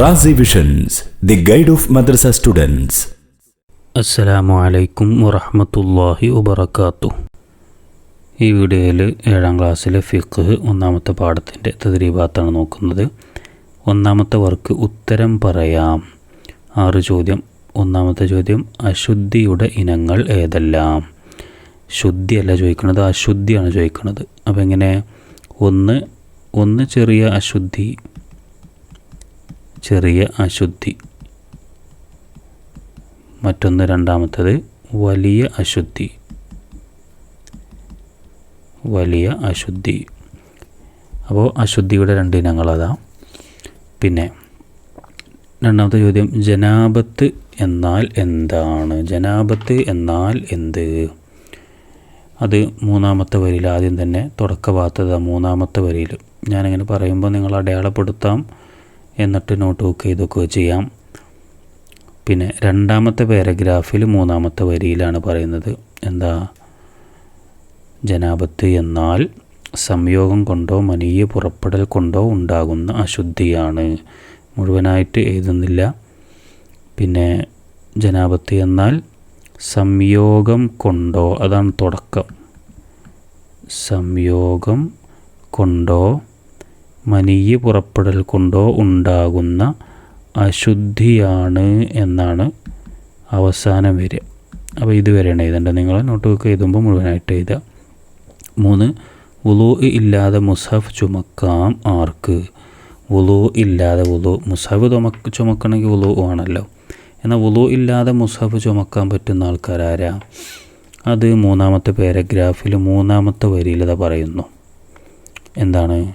Razi visions the guide of madrasa students അസ്സലാമു അലൈക്കും വറഹ്മത്തുള്ളാഹി വബർക്കാത്തു ഈ വീഡിയോയിൽ ഏഴാം ക്ലാസ്സിലെ ഫിഖ് ഒന്നാമത്തെ പാഠത്തിന്റെ തദ്രീബാത്താണ് നോക്കുന്നത്. ഒന്നാമത്തെ വർക്ക് ഉത്തരം പറയാം. ആറ് ചോദ്യം. ഒന്നാമത്തെ ചോദ്യം അശുദ്ധിയുടെ ഇനങ്ങൾ ഏതെല്ലാം? ശുദ്ധിയല്ല ചോദിക്കുന്നത് അശുദ്ധിയാണ് ചോദിക്കുന്നത്. അപ്പോൾ എങ്ങനെ? ഒന്ന് ഒന്ന് ചെറിയ അശുദ്ധി ചെറിയ അശുദ്ധി. മറ്റൊന്ന് രണ്ടാമത്തേത് വലിയ അശുദ്ധി. വലിയ അശുദ്ധി. അപ്പോൾ അശുദ്ധിയുടെ രണ്ട് ഇനങ്ങളതാ പിന്നെ രണ്ടാമത്തെ ചോദ്യം ജനാപത്ത് എന്നാൽ എന്താണ്? ജനാപത്ത് എന്നാൽ എന്ത്? അത് മൂന്നാമത്തെ വരിയിൽ ആദ്യം തന്നെ തുടക്കഭാഗത്തത് മൂന്നാമത്തെ വരിയിൽ. ഞാനിങ്ങനെ പറയുമ്പോൾ നിങ്ങൾ അടയാളപ്പെടുത്താം. എന്നിട്ട് നോട്ട് ബുക്ക് ചെയ്തൊക്കെ ചെയ്യാം. പിന്നെ രണ്ടാമത്തെ പാരഗ്രാഫിൽ മൂന്നാമത്തെ വരിയിലാണ് പറയുന്നത്. എന്താ? ജനാപത്ത് എന്നാൽ സംയോഗം കൊണ്ടോ മനീയ പുറപ്പെടൽ കൊണ്ടോ ഉണ്ടാകുന്ന അശുദ്ധിയാണ്. മുഴുവനായിട്ട് എഴുതുന്നില്ല. പിന്നെ ജനാപത്ത് എന്നാൽ സംയോഗം കൊണ്ടോ അതാണ് തുടക്കം. സംയോഗം കൊണ്ടോ മനീയ പുറപ്പെടൽ കൊണ്ടോ ഉണ്ടാകുന്ന അശുദ്ധിയാണ് എന്നാണ് അവസാനം വരിക. അപ്പോൾ ഇത് വരെയാണ് എഴുതേണ്ടത്. നിങ്ങൾ നോട്ട് ബുക്ക് എഴുതുമ്പോൾ മുഴുവനായിട്ട് എഴുതുക. മൂന്ന് വുളു ഇല്ലാതെ മുസഫ് ചുമക്കാം ആർക്ക്? വുളു ഇല്ലാതെ വുളു. മുസഫ് ചുമക്ക് ചുമക്കണമെങ്കിൽ വുളു ആണല്ലോ. എന്നാൽ വുളു ഇല്ലാതെ മുസഫ് ചുമക്കാൻ പറ്റുന്ന ആൾക്കാരാരാ? അത് മൂന്നാമത്തെ പാരഗ്രാഫിൽ മൂന്നാമത്തെ വരിയിൽ ഇതാ പറയുന്നു. എന്താണ്?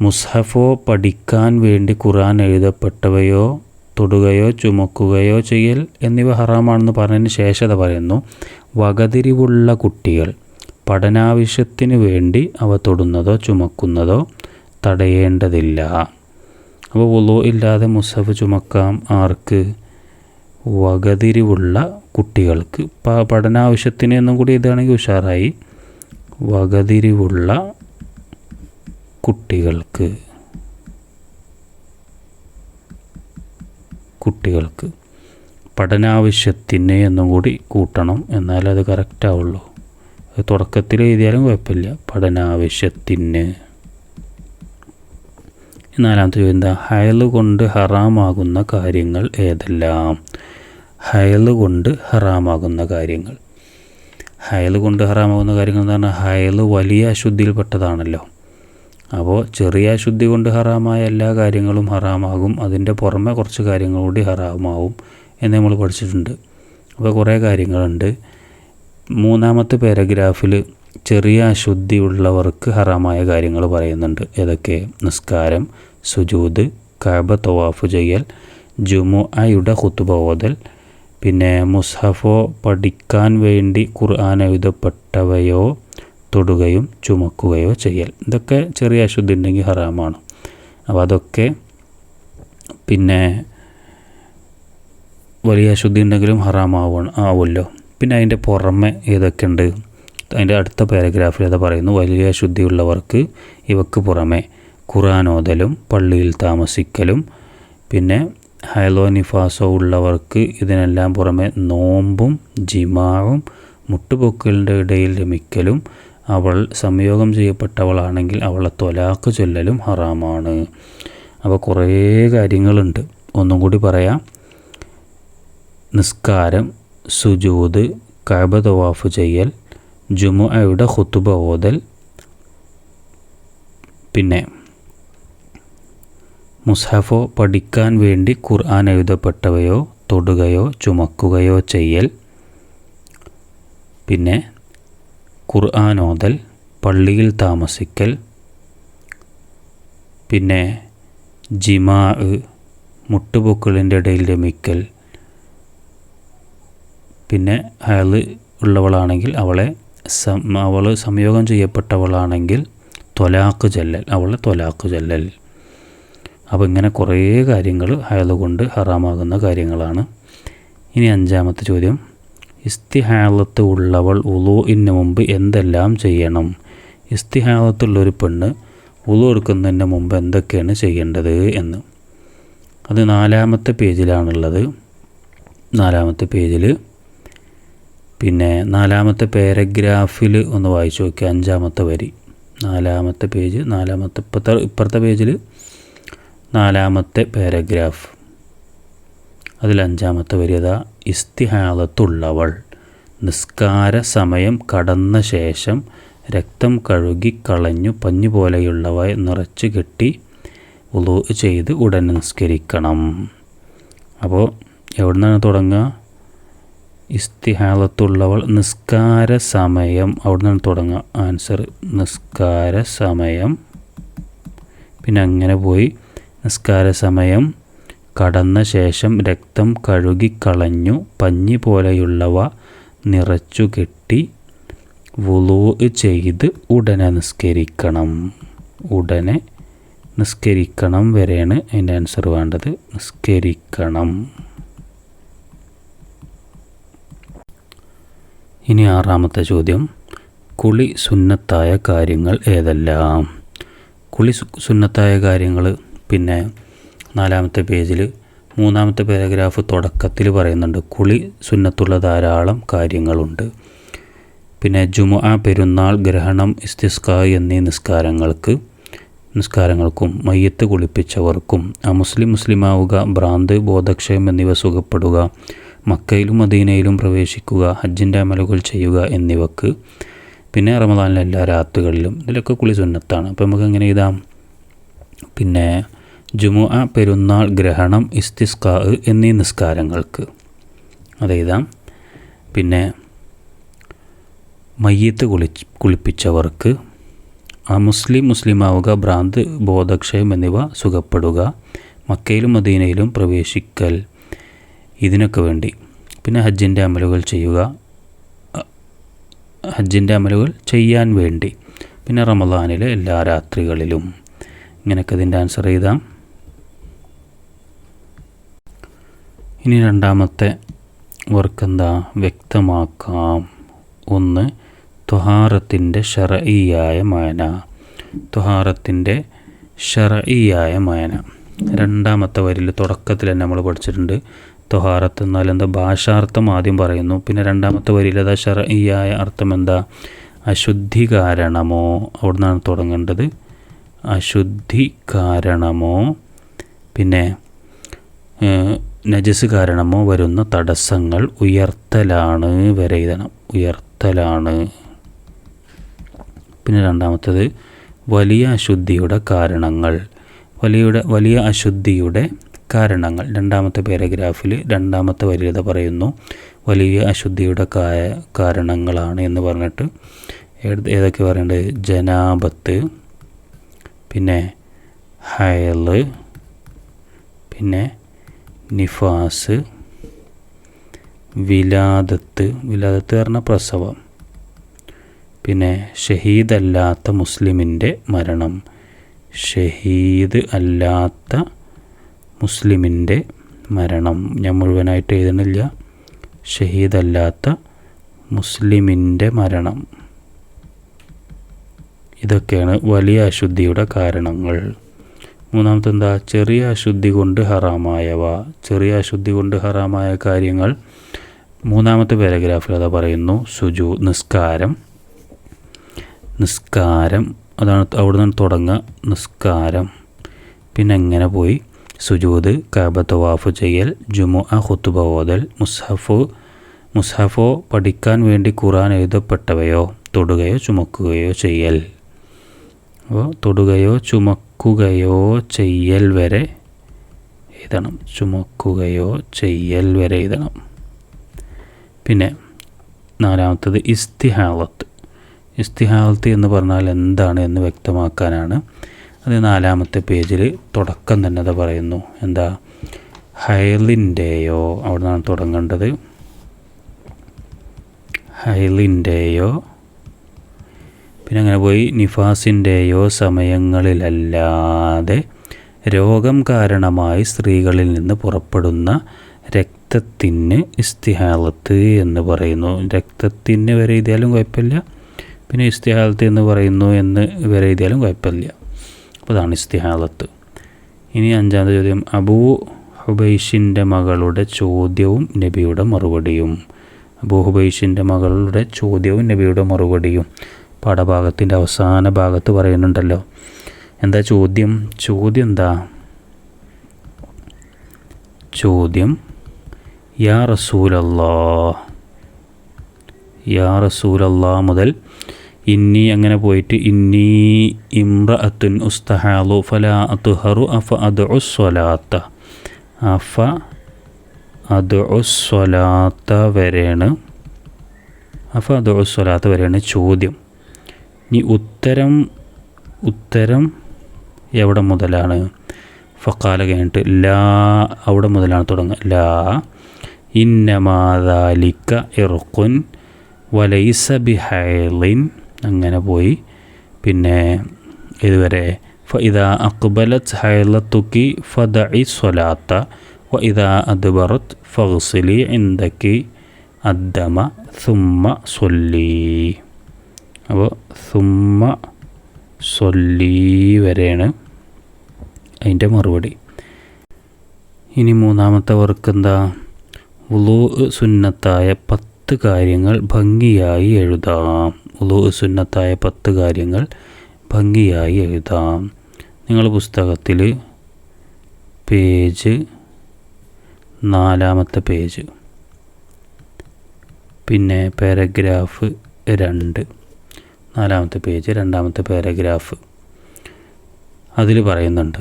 മുസ്ഹഫോ പഠിക്കാൻ വേണ്ടി ഖുറാൻ എഴുതപ്പെട്ടവയോ തൊടുകയോ ചുമക്കുകയോ ചെയ്യൽ എന്നിവ ഹറാമാണെന്ന് പറഞ്ഞതിന് ശേഷത പറയുന്നു. വകതിരിവുള്ള കുട്ടികൾ പഠനാവശ്യത്തിന് വേണ്ടി അവ തൊടുന്നതോ ചുമക്കുന്നതോ തടയേണ്ടതില്ല. അപ്പോൾ ഉളോ ഇല്ലാതെ മുസഫ് ചുമക്കാം ആർക്ക്? വകതിരിവുള്ള കുട്ടികൾക്ക്. പഠനാവശ്യത്തിന് എന്നും കൂടി ഇതാണെങ്കിൽ ഉഷാറായി. വകതിരിവുള്ള കുട്ടികൾക്ക് കുട്ടികൾക്ക് പഠനാവശ്യത്തിന് എന്നും കൂടി കൂട്ടണം. എന്നാലേ അത് കറക്റ്റ് ആവുള്ളൂ. അത് തുടക്കത്തിൽ എഴുതിയാലും കുഴപ്പമില്ല. പഠനാവശ്യത്തിന്. നാലാമത്തെ ചോദ്യം എന്താ? ഹയൽ കൊണ്ട് ഹറാമാകുന്ന കാര്യങ്ങൾ ഏതെല്ലാം? ഹയൽ കൊണ്ട് ഹറാമാകുന്ന കാര്യങ്ങൾ. ഹയൽ കൊണ്ട് ഹറാമാകുന്ന കാര്യങ്ങൾ എന്ന് പറഞ്ഞാൽ ഹയൽ വലിയ അശുദ്ധിയിൽപ്പെട്ടതാണല്ലോ. അപ്പോൾ ചെറിയ അശുദ്ധി കൊണ്ട് ഹറാമായ എല്ലാ കാര്യങ്ങളും ഹറാമാകും. അതിന്റെ പുറമെ കുറച്ച് കാര്യങ്ങൾ കൂടി ഹറാമാവും എന്ന് നമ്മൾ പഠിച്ചിട്ടുണ്ട്. അപ്പോൾ കുറേ കാര്യങ്ങളുണ്ട്. മൂന്നാമത്തെ പാരഗ്രാഫിൽ ചെറിയ അശുദ്ധി ഉള്ളവർക്ക് ഹറാമായ കാര്യങ്ങൾ പറയുന്നുണ്ട്. ഏതൊക്കെ? നിസ്കാരം സുജൂദ് കഅബ തവാഫ് ചെയ്യൽ ജുമുഅയുടെ ഓതൽ പിന്നെ മുസ്ഹഫോ പഠിക്കാൻ വേണ്ടി ഖുർആൻ എഴുതപ്പെട്ടവയോ തൊടുകയും ചുമക്കുകയോ ചെയ്യൽ. ഇതൊക്കെ ചെറിയ അശുദ്ധി ഉണ്ടെങ്കിൽ ഹറാമാണ്. അപ്പോൾ അതൊക്കെ പിന്നെ വലിയ അശുദ്ധി ഉണ്ടെങ്കിലും ഹറാമാവണം ആവുമല്ലോ. പിന്നെ അതിന്റെ പുറമെ ഏതൊക്കെ ഉണ്ട്? അതിന്റെ അടുത്ത പാരഗ്രാഫിൽ അത് പറയുന്നു വലിയ അശുദ്ധിയുള്ളവർക്ക് ഇവക്ക് പുറമെ ഖുറാനോദലും പള്ളിയിൽ താമസിക്കലും പിന്നെ ഹൈലോ നിഫാസോ ഉള്ളവർക്ക് ഇതിനെല്ലാം പുറമെ നോമ്പും ജിമാവും മുട്ടുപൊക്കലിന്റെ ഇടയിൽ രമിക്കലും അവൾ സംയോഗം ചെയ്യപ്പെട്ടവളാണെങ്കിൽ അവളെ തൊലാക്ക് ചൊല്ലലും ഹറാമാണ്. അപ്പോൾ കുറേ കാര്യങ്ങളുണ്ട്. ഒന്നും കൂടി പറയാം. നിസ്കാരം സുജൂത് കഅബ തവാഫ് ചെയ്യൽ ജുമുഅയുടെ ഹുത്തുബ ഓതൽ പിന്നെ മുസ്ഹഫോ പഠിക്കാൻ വേണ്ടി ഖുർആൻ എഴുതപ്പെട്ടവയോ തൊടുകയോ ചുമക്കുകയോ ചെയ്യൽ പിന്നെ ഖുർആാനോദൽ പള്ളിയിൽ താമസിക്കൽ പിന്നെ ജിമാ മുട്ടുപൊക്കളിന്റെ ഇടയിൽ രമിക്കൽ പിന്നെ അയാൾ ഉള്ളവളാണെങ്കിൽ അവളെ അവൾ സംയോഗം ചെയ്യപ്പെട്ടവളാണെങ്കിൽ തൊലാക്ക് ചെല്ലൽ അവളെ തൊലാക്ക് ചെല്ലൽ. അപ്പോൾ ഇങ്ങനെ കുറേ കാര്യങ്ങൾ അയാൾ കൊണ്ട് ഹറാമാകുന്ന കാര്യങ്ങളാണ്. ഇനി അഞ്ചാമത്തെ ചോദ്യം. ഇസ്തിഹാലത്ത് ഉള്ളവൾ ഉളുവിന് മുമ്പ് എന്തെല്ലാം ചെയ്യണം? ഇസ്തിഹാലത്തുള്ളൊരു പെണ്ണ് ഉളു എടുക്കുന്നതിന് മുമ്പ് എന്തൊക്കെയാണ് ചെയ്യേണ്ടത് എന്ന്. അത് നാലാമത്തെ പേജിലാണുള്ളത്. നാലാമത്തെ പേജിൽ പിന്നെ നാലാമത്തെ പാരഗ്രാഫിൽ ഒന്ന് വായിച്ചു നോക്കുക അഞ്ചാമത്തെ വരി. നാലാമത്തെ പേജ് നാലാമത്തെ ഇപ്പത്തെ ഇപ്പുറത്തെ പേജിൽ നാലാമത്തെ പാരഗ്രാഫ്. അതിൽ അഞ്ചാമത്തെ വരി അതാ. ഇസ്തിഹാലത്തുള്ളവൾ. നിസ്കാര സമയം കടന്ന ശേഷം രക്തം കഴുകി കളഞ്ഞു പഞ്ഞു പോലെയുള്ളവ നിറച്ച് കെട്ടി ഉളു ചെയ്ത് ഉടൻ നിസ്കരിക്കണം. അപ്പോൾ എവിടെ നിന്നാണ് തുടങ്ങുക? ഇസ്തിഹാലത്തുള്ളവൾ നിസ്കാര സമയം അവിടെ നിന്നാണ് തുടങ്ങുക? ആൻസർ നിസ്കാര സമയം പിന്നെ അങ്ങനെ പോയി. നിസ്കാര സമയം കടന്ന ശേഷം രക്തം കഴുകിക്കളഞ്ഞു പഞ്ഞി പോലെയുള്ളവ നിറച്ചു കെട്ടി വുളൂ ചെയ്ത് ഉടനെ നിസ്കരിക്കണം. ഉടനെ നിസ്കരിക്കണം വരെയാണ് അതിന്റെ ആൻസർ വേണ്ടത്. നിസ്കരിക്കണം. ഇനി ആറാമത്തെ ചോദ്യം. കുളി സുന്നത്തായ കാര്യങ്ങൾ ഏതെല്ലാം? കുളി സുന്നത്തായ കാര്യങ്ങൾ പിന്നെ നാലാമത്തെ പേജിൽ മൂന്നാമത്തെ പാരഗ്രാഫ് തുടക്കത്തിൽ പറയുന്നുണ്ട് കുളി സുന്നത്തുള്ള ധാരാളം കാര്യങ്ങളുണ്ട്. പിന്നെ ജുമുഅ പെരുന്നാൾ ഗ്രഹണം ഇസ്തിസ്ക എന്നീ നിസ്കാരങ്ങൾക്ക് നിസ്കാരങ്ങൾക്കും മയ്യത്ത് കുളിപ്പിച്ചവർക്കും അമുസ്ലിം മുസ്ലിമാവുക ഭ്രാന്ത് ബോധക്ഷയം എന്നിവ സുഖപ്പെടുക മക്കയിലും മദീനയിലും പ്രവേശിക്കുക ഹജ്ജിന്റെ അമലുകൾ ചെയ്യുക എന്നിവക്ക് പിന്നെ റമദാനിലെ എല്ലാ രാത്രികളിലും ഇതിലൊക്കെ കുളി സുന്നത്താണ്. അപ്പോൾ നമുക്ക് എങ്ങനെ ഇതാം പിന്നെ ജുമുഅ പെരുന്നാൾ ഗ്രഹണം ഇസ്തിസ്കാ എന്നീ നിസ്കാരങ്ങൾക്ക്. അതെഴുതാം പിന്നെ മയ്യത്ത് കുളി കുളിപ്പിച്ചവർക്ക് ആ മുസ്ലിം മുസ്ലിമാവുക ഭ്രാന്ത് ബോധക്ഷയം എന്നിവ സുഖപ്പെടുക മക്കയിലും മദീനയിലും പ്രവേശിക്കൽ ഇതിനൊക്കെ വേണ്ടി. പിന്നെ ഹജ്ജിന്റെ അമലുകൾ ചെയ്യുക ഹജ്ജിന്റെ അമലുകൾ ചെയ്യാൻ വേണ്ടി. പിന്നെ റമദാനിലെ എല്ലാ രാത്രികളിലും. ഇങ്ങനെയൊക്കെ ഇതിന്റെ ആൻസർ എഴുതാം ഇനി രണ്ടാമത്തെ വർക്ക് എന്താ വ്യക്തമാക്കാം. ഒന്ന് ത്വഹാറത്തിന്റെ ഷറഈയായ മായന. ത്വഹാറത്തിന്റെ ഷറഈയായ മായന. രണ്ടാമത്തെ വരിയിൽ തുടക്കത്തിൽ തന്നെ നമ്മൾ പഠിച്ചിട്ടുണ്ട്. ത്വഹാറത്ത് എന്നാൽ എന്താ? ഭാഷാർത്ഥം ആദ്യം പറയുന്നു. പിന്നെ രണ്ടാമത്തെ വരിയിൽ അതാ ഷറഈയായ അർത്ഥം എന്താ? അശുദ്ധി കാരണമോ അവിടെ നിന്നാണ് തുടങ്ങേണ്ടത്. അശുദ്ധി കാരണമോ പിന്നെ നജസ് കാരണമോ വരുന്ന തടസ്സങ്ങൾ ഉയർത്തലാണ് വരെ എഴുതണം. ഉയർത്തലാണ്. പിന്നെ രണ്ടാമത്തത് വലിയ അശുദ്ധിയുടെ കാരണങ്ങൾ. വലിയുടെ വലിയ അശുദ്ധിയുടെ കാരണങ്ങൾ. രണ്ടാമത്തെ പാരഗ്രാഫിൽ രണ്ടാമത്തെ വരിത പറയുന്നു വലിയ അശുദ്ധിയുടെ കാരണങ്ങളാണ് എന്ന് പറഞ്ഞിട്ട് ഏത് ഏതൊക്കെ പറയേണ്ടത് ജനാപത്ത് പിന്നെ ഹയൽ പിന്നെ നിഫാസ് വിലാദത്ത് വിലാദത്ത് പറഞ്ഞ പ്രസവം. പിന്നെ ഷഹീദല്ലാത്ത മുസ്ലിമിന്റെ മരണം. ഷഹീദ് അല്ലാത്ത മുസ്ലിമിന്റെ മരണം. ഞാൻ മുഴുവനായിട്ട് എഴുതണില്ല. ഷഹീദല്ലാത്ത മുസ്ലിമിന്റെ മരണം. ഇതൊക്കെയാണ് വലിയ അശുദ്ധിയുടെ കാരണങ്ങൾ. മൂന്നാമത്തെ എന്താ ചെറിയ അശുദ്ധി കൊണ്ട് ഹറാമായവ. ചെറിയ അശുദ്ധി കൊണ്ട് ഹറാമായ കാര്യങ്ങൾ മൂന്നാമത്തെ പാരഗ്രാഫിൽ അതാ പറയുന്നു. സുജു നിസ്കാരം. നിസ്കാരം. അതാണ് അവിടെ നിന്ന് തുടങ്ങുക. നിസ്കാരം. പിന്നെ എങ്ങനെ പോയി? സുജൂദ് കാബ തവാഫ് ചെയ്യൽ ജുമു അ ഹുത്തുബ ഓതൽ മുസ്ഹഫു മുസ്ഹഫോ പഠിക്കാൻ വേണ്ടി ഖുറാൻ എഴുതപ്പെട്ടവയോ തൊടുകയോ ചുമക്കുകയോ ചെയ്യൽ. അപ്പോൾ തൊടുകയോ ചുമക്കുകയോ ചെയ്യൽ വരെ എഴുതണം. ചുമക്കുകയോ ചെയ്യൽ വരെ എഴുതണം. പിന്നെ നാലാമത്തത് ഇസ്തിഹാലത്ത് ഇസ്തിഹാലത്ത് എന്ന് പറഞ്ഞാൽ എന്താണ് എന്ന് വ്യക്തമാക്കാനാണ്. അത് നാലാമത്തെ പേജിൽ തുടക്കം തന്നെ അത് പറയുന്നു. എന്താ? ഹൈലിന്റെയോ അവിടെ നിന്നാണ് തുടങ്ങേണ്ടത്. ഹൈലിന്റെയോ പിന്നെ അങ്ങനെ പോയി നിഫാസിന്റെയോ സമയങ്ങളിലല്ലാതെ രോഗം കാരണമായി സ്ത്രീകളിൽ നിന്ന് പുറപ്പെടുന്ന രക്തത്തിന് ഇസ്തിഹാലത്ത് എന്ന് പറയുന്നു. രക്തത്തിന് വരെ എഴുതിയാലും കുഴപ്പമില്ല. പിന്നെ ഇസ്തിഹാലത്ത് എന്ന് പറയുന്നു എന്ന് വരെ എഴുതിയാലും കുഴപ്പമില്ല. അപ്പോൾ അതാണ് ഇസ്തിഹാലത്ത്. ഇനി അഞ്ചാമത്തെ ചോദ്യം. അബൂ ഹുബൈഷിന്റെ മകളുടെ ചോദ്യവും നബിയുടെ മറുപടിയും. അബൂ ഹുബൈഷിന്റെ മകളുടെ ചോദ്യവും നബിയുടെ മറുപടിയും. പാഠഭാഗത്തിന്റെ അവസാന ഭാഗത്ത് പറയുന്നുണ്ടല്ലോ. എന്താ ചോദ്യം? ചോദ്യം എന്താ ചോദ്യം യാ റസൂലല്ലാ യാ റസൂലല്ലാ മുതൽ ഇന്നി അങ്ങനെ പോയിട്ട് ഇന്നി ഇമ്രഅത്തുൻ ഉസ്തഹാലു ഫല അതുഹറു അഫ അത് ഉസ്വലാത്ത അഫ അത് ഉസ്വലാത്ത വരെയാണ്. അഫ അത് ഉസ്വലാത്ത വരെയാണ് ചോദ്യം. ഇനി ഉത്തരം ഉത്തരം എവിടെ മുതലാണ്? ഫക്കാല കഴിഞ്ഞിട്ട് ലാ അവിടെ മുതലാണ് തുടങ്ങുക. ലാ ഇന്നമാതാലിക്ക ഇറുക്കുൻ വലൈസ ബിഹൈലിൻ. അങ്ങനെ പോയി. പിന്നെ ഇതുവരെ ഫ ഇതാ അക്ബലത്ത് ഹൈലത്തുക്കി ഫദഇ സ്വലാത്ത വ ഇതാ അദ്ബറത്ത് ഫഗ്സിലി ഇന്ദക്കി അദ്ദമ സുമ്മ സൊല്ലി. അപ്പോൾ സുമ്മ സൊല്ലി വരെയാണ് അതിന്റെ മറുപടി. ഇനി മൂന്നാമത്തെ വർക്ക് എന്താ? ഉളു സുന്നത്തായ പത്ത് കാര്യങ്ങൾ ഭംഗിയായി എഴുതാം. ഉളു സുന്നത്തായ പത്ത് കാര്യങ്ങൾ ഭംഗിയായി എഴുതാം. നിങ്ങൾ പുസ്തകത്തിൽ പേജ് നാലാമത്തെ പേജ്. പിന്നെ പാരഗ്രാഫ് രണ്ട്. നാലാമത്തെ പേജ് രണ്ടാമത്തെ പാരഗ്രാഫ്. അതിൽ പറയുന്നുണ്ട്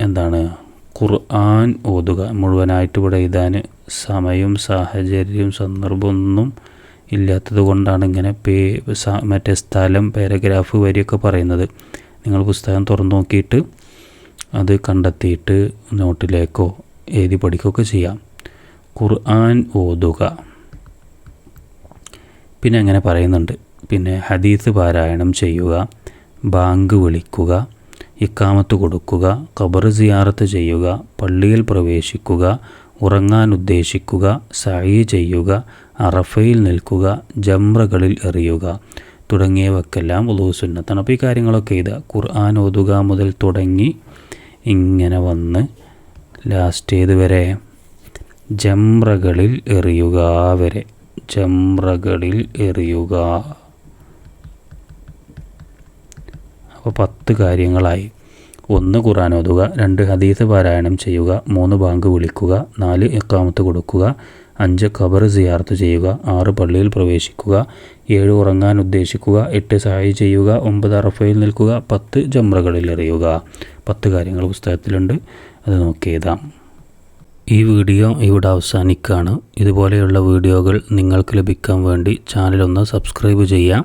എന്താണ്? ഖുർആൻ ഓതുക. മുഴുവനായിട്ട് ഇവിടെ എഴുതാൻ സമയവും സാഹചര്യവും സന്ദർഭമൊന്നും ഇല്ലാത്തത് കൊണ്ടാണ് ഇങ്ങനെ പേ മറ്റേ സ്ഥലം പാരഗ്രാഫ് വരിയൊക്കെ പറയുന്നത്. നിങ്ങൾ പുസ്തകം തുറന്നു നോക്കിയിട്ട് അത് കണ്ടെത്തിയിട്ട് നോട്ടിലേക്കോ എഴുതി പഠിക്കുകയൊക്കെ ചെയ്യാം. ഖുർആൻ ഓതുക. പിന്നെ അങ്ങനെ പറയുന്നുണ്ട് പിന്നെ ഹദീസ് പാരായണം ചെയ്യുക ബാങ്ക് വിളിക്കുക ഇക്കാമത്ത് കൊടുക്കുക ഖബർ സിയാറത്ത് ചെയ്യുക പള്ളിയിൽ പ്രവേശിക്കുക ഉറങ്ങാൻ ഉദ്ദേശിക്കുക സഴി ചെയ്യുക അറഫയിൽ നിൽക്കുക ജംറകളിൽ എറിയുക തുടങ്ങിയവക്കെല്ലാം ഉദൂസുന്നത്താണ് അപ്പോൾ ഈ കാര്യങ്ങളൊക്കെ ഇത് ഖുർആൻ ഓതുക മുതൽ തുടങ്ങി ഇങ്ങനെ വന്ന് ലാസ്റ്റ് ഏത് വരെ? ജംറകളിൽ എറിയുക വരെ. ജംറകളിൽ എറിയുക. അപ്പോൾ പത്ത് കാര്യങ്ങളായി. ഒന്ന് ഖുറാൻ ഓതുക രണ്ട് ഹദീസ് പാരായണം ചെയ്യുക മൂന്ന് ബാങ്ക് വിളിക്കുക നാല് എക്കാമത്ത് കൊടുക്കുക അഞ്ച് ഖബർ സിയാർത്ത് ചെയ്യുക ആറ് പള്ളിയിൽ പ്രവേശിക്കുക ഏഴ് ഉറങ്ങാൻ ഉദ്ദേശിക്കുക എട്ട് സഹായി ചെയ്യുക ഒമ്പത് അറഫയിൽ നിൽക്കുക പത്ത് ജമ്രകളിൽ എറിയുക. പത്ത് കാര്യങ്ങൾ പുസ്തകത്തിലുണ്ട്. അത് നോക്കി എഴുതാം. ഈ വീഡിയോ ഇവിടെ അവസാനിക്കുകയാണ്. ഇതുപോലെയുള്ള വീഡിയോകൾ നിങ്ങൾക്ക് ലഭിക്കാൻ വേണ്ടി ചാനലൊന്ന് സബ്സ്ക്രൈബ് ചെയ്യാം